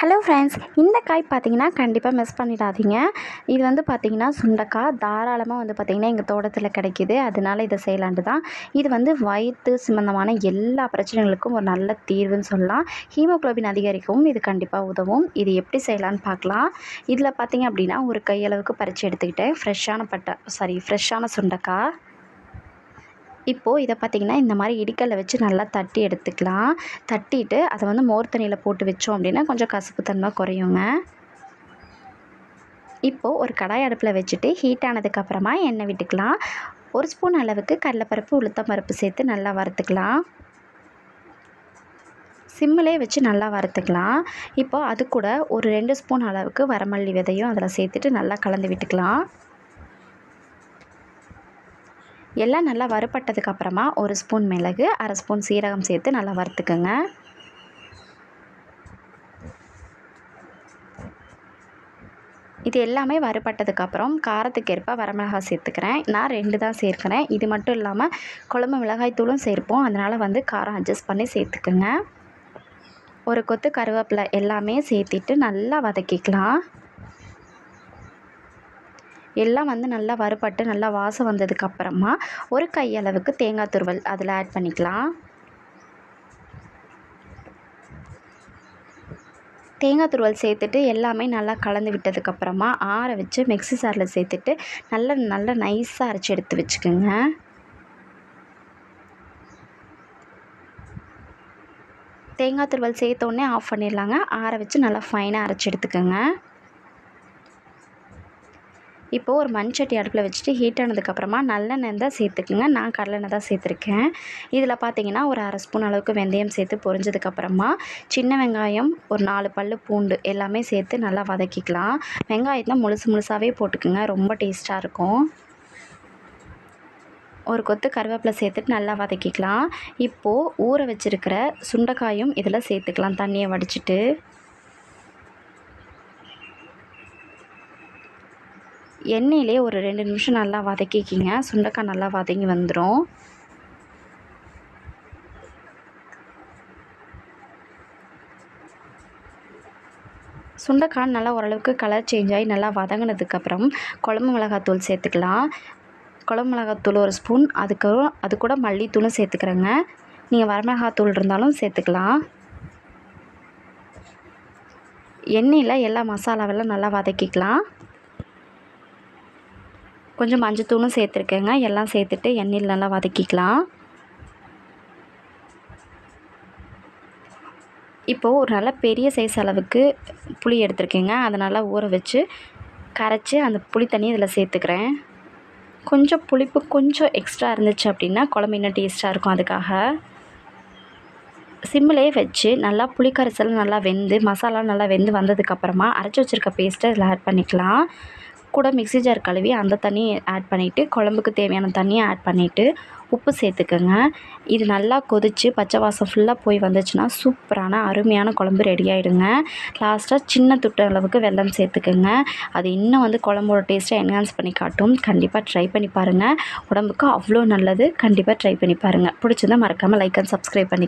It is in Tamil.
ஹலோ ஃப்ரெண்ட்ஸ் இந்த காய் பார்த்தீங்கன்னா கண்டிப்பாக மிஸ் பண்ணிடாதீங்க. இது வந்து பார்த்தீங்கன்னா சுண்டக்காய். தாராளமாக வந்து பார்த்திங்கன்னா எங்கள் தோட்டத்தில் கிடைக்கிது. அதனால இதை செய்யலான்ட்டு தான். இது வந்து வயிற்று சம்மந்தமான எல்லா பிரச்சனைகளுக்கும் ஒரு நல்ல தீர்வுன்னு சொல்லலாம். ஹீமோகுளோபின் அதிகரிக்கவும் இது கண்டிப்பாக உதவும். இது எப்படி செய்யலான்னு பார்க்கலாம். இதில் பார்த்தீங்க அப்படின்னா ஒரு கையளவுக்கு பறித்து எடுத்துக்கிட்டேன். ஃப்ரெஷ்ஷான பட்டை சாரி ஃப்ரெஷ்ஷான சுண்டக்காய். இப்போது இதை பார்த்திங்கன்னா இந்த மாதிரி இடிக்கல்ல வச்சு நல்லா தட்டி எடுத்துக்கலாம். தட்டிட்டு அதை வந்து மோர் தண்ணியில் போட்டு வச்சோம் அப்படின்னா கொஞ்சம் கசப்பு தன்மை குறையுங்க. இப்போது ஒரு கடாய் அடுப்பில் வச்சுட்டு ஹீட் ஆனதுக்கப்புறமா எண்ணெய் விட்டுக்கலாம். ஒரு ஸ்பூன் அளவுக்கு கடலைப்பருப்பு உளுத்தம்பருப்பு சேர்த்து நல்லா வறுத்துக்கலாம். சிம்மிலே வச்சு நல்லா வறுத்துக்கலாம். இப்போது அது கூட ஒரு ரெண்டு ஸ்பூன் அளவுக்கு வரமல்லி விதையும் அதில் சேர்த்துட்டு நல்லா கலந்து விட்டுக்கலாம். எல்லாம் நல்லா வறுபட்டதுக்கு அப்புறமா ஒரு ஸ்பூன் மிளகு அரை ஸ்பூன் சீரகம் சேர்த்து நல்லா வறுத்துக்கோங்க. இது எல்லாமே வறுபட்டதுக்கப்புறம் காரத்துக்கு ஏற்ப வரமிளகாய் சேர்த்துக்கிறேன். நான் ரெண்டு தான் சேர்க்குறேன். இது மட்டும் இல்லாமல் குழம்பு மிளகாய் தூளும் சேர்ப்போம். அதனால் வந்து காரம் அட்ஜஸ்ட் பண்ணி சேர்த்துக்குங்க. ஒரு கொத்து கருவேப்பிலை எல்லாமே சேர்த்திட்டு நல்லா வதக்கிக்கலாம். எல்லாம் வந்து நல்லா வறுபட்டு நல்லா வாசம் வந்ததுக்கப்புறமா ஒரு கையளவுக்கு தேங்காய் துருவல் அதில் ஆட் பண்ணிக்கலாம். தேங்காய் துருவல் சேர்த்துட்டு எல்லாமே நல்லா கலந்து விட்டதுக்கப்புறமா ஆற வச்சு மிக்ஸி சாரில் சேர்த்துட்டு நல்லா நல்லா நைஸாக அரைச்சி எடுத்து வச்சுக்கோங்க. தேங்காய் துருவல் சேர்த்தோடனே ஆஃப் பண்ணிடலாங்க. ஆற வச்சு நல்லா ஃபைனாக அரைச்சி எடுத்துக்கோங்க. இப்போது ஒரு மண் சட்டி அடுப்பில் வச்சுட்டு ஹீட் ஆனதுக்கப்புறமா நல்லெண்ணெய் தான் சேர்த்துக்குங்க. நான் கடலெண்ணெய் தான் சேர்த்துருக்கேன். இதில் பார்த்தீங்கன்னா ஒரு அரை ஸ்பூன் அளவுக்கு வெந்தயம் சேர்த்து பொரிஞ்சதுக்கப்புறமா சின்ன வெங்காயம் ஒரு நாலு பல் பூண்டு எல்லாமே சேர்த்து நல்லா வதக்கிக்கலாம். வெங்காயத்தை முழுசு முழுசாகவே போட்டுக்குங்க. ரொம்ப டேஸ்ட்டாக இருக்கும். ஒரு கொத்து கருவேப்பிலை சேர்த்துட்டு நல்லா வதக்கிக்கலாம். இப்போது ஊற வச்சுருக்கிற சுண்டைக்காயும் இதில் சேர்த்துக்கலாம். தண்ணியை வடிச்சிட்டு. எண்ணெயிலே ஒரு ரெண்டு நிமிஷம் நல்லா வதக்கிக்கிங்க. சுண்டக்காய் நல்லா வதங்கி வந்துடும் சுண்டைக்காய் நல்லா ஓரளவுக்கு கலர் சேஞ்ச் ஆகி நல்லா வதங்கினதுக்கப்புறம் குழம்பு மிளகாத்தூள் சேர்த்துக்கலாம். குழம்பு மிளகாத்தூள் ஒரு ஸ்பூன் அதுக்கப்புறம் அது கூட மல்லித்தூளும் சேர்த்துக்கிறேங்க. நீங்கள் வரமிளகாத்தூள் இருந்தாலும் சேர்த்துக்கலாம். எண்ணெயில் எல்லா மசாலாவெல்லாம் நல்லா வதக்கிக்கலாம். கொஞ்சம் மஞ்சத்தூளும் சேர்த்துருக்கேங்க. எல்லாம் சேர்த்துட்டு எண்ணெயில் நல்லா வதக்கிக்கலாம். இப்போது ஒரு நல்ல பெரிய சைஸ் அளவுக்கு புளி எடுத்திருக்கேங்க. அதை நல்லா ஊற வச்சு கரைச்சி அந்த புளி தண்ணி இதில் சேர்த்துக்கிறேன். கொஞ்சம் புளிப்பு கொஞ்சம் எக்ஸ்ட்ரா இருந்துச்சு அப்படின்னா குழம்பு இன்னும் டேஸ்ட்டாக இருக்கும் அதுக்காக. சிம்மிலே வச்சு நல்லா புளிக்கரைசல் நல்லா வெந்து மசாலா நல்லா வெந்து வந்ததுக்கப்புறமா அரைச்சி வச்சுருக்க பேஸ்ட்டை இதில் ஆட் பண்ணிக்கலாம். கூட மிக்ஸி ஜார் கழுவி அந்த தண்ணியை ஆட் பண்ணிவிட்டு குழம்புக்கு தேவையான தண்ணியை ஆட் பண்ணிவிட்டு உப்பு சேர்த்துக்கோங்க. இது நல்லா கொதித்து பச்சை வாசம் ஃபுல்லாக போய் வந்துச்சுன்னா சூப்பரான அருமையான குழம்பு ரெடி ஆகிடுங்க லாஸ்ட்டாக சின்ன துட்டு அளவுக்கு வெல்லம் சேர்த்துக்கோங்க. அது இன்னும் வந்து குழம்போட டேஸ்ட்டை என்ஹான்ஸ் பண்ணி காட்டும். கண்டிப்பாக ட்ரை பண்ணி பாருங்கள் உடம்புக்கு அவ்வளோ நல்லது. கண்டிப்பாக ட்ரை பண்ணி பாருங்கள் பிடிச்சிருந்தால் மறக்காமல் லைக் அண்ட் சப்ஸ்கிரைப் பண்ணி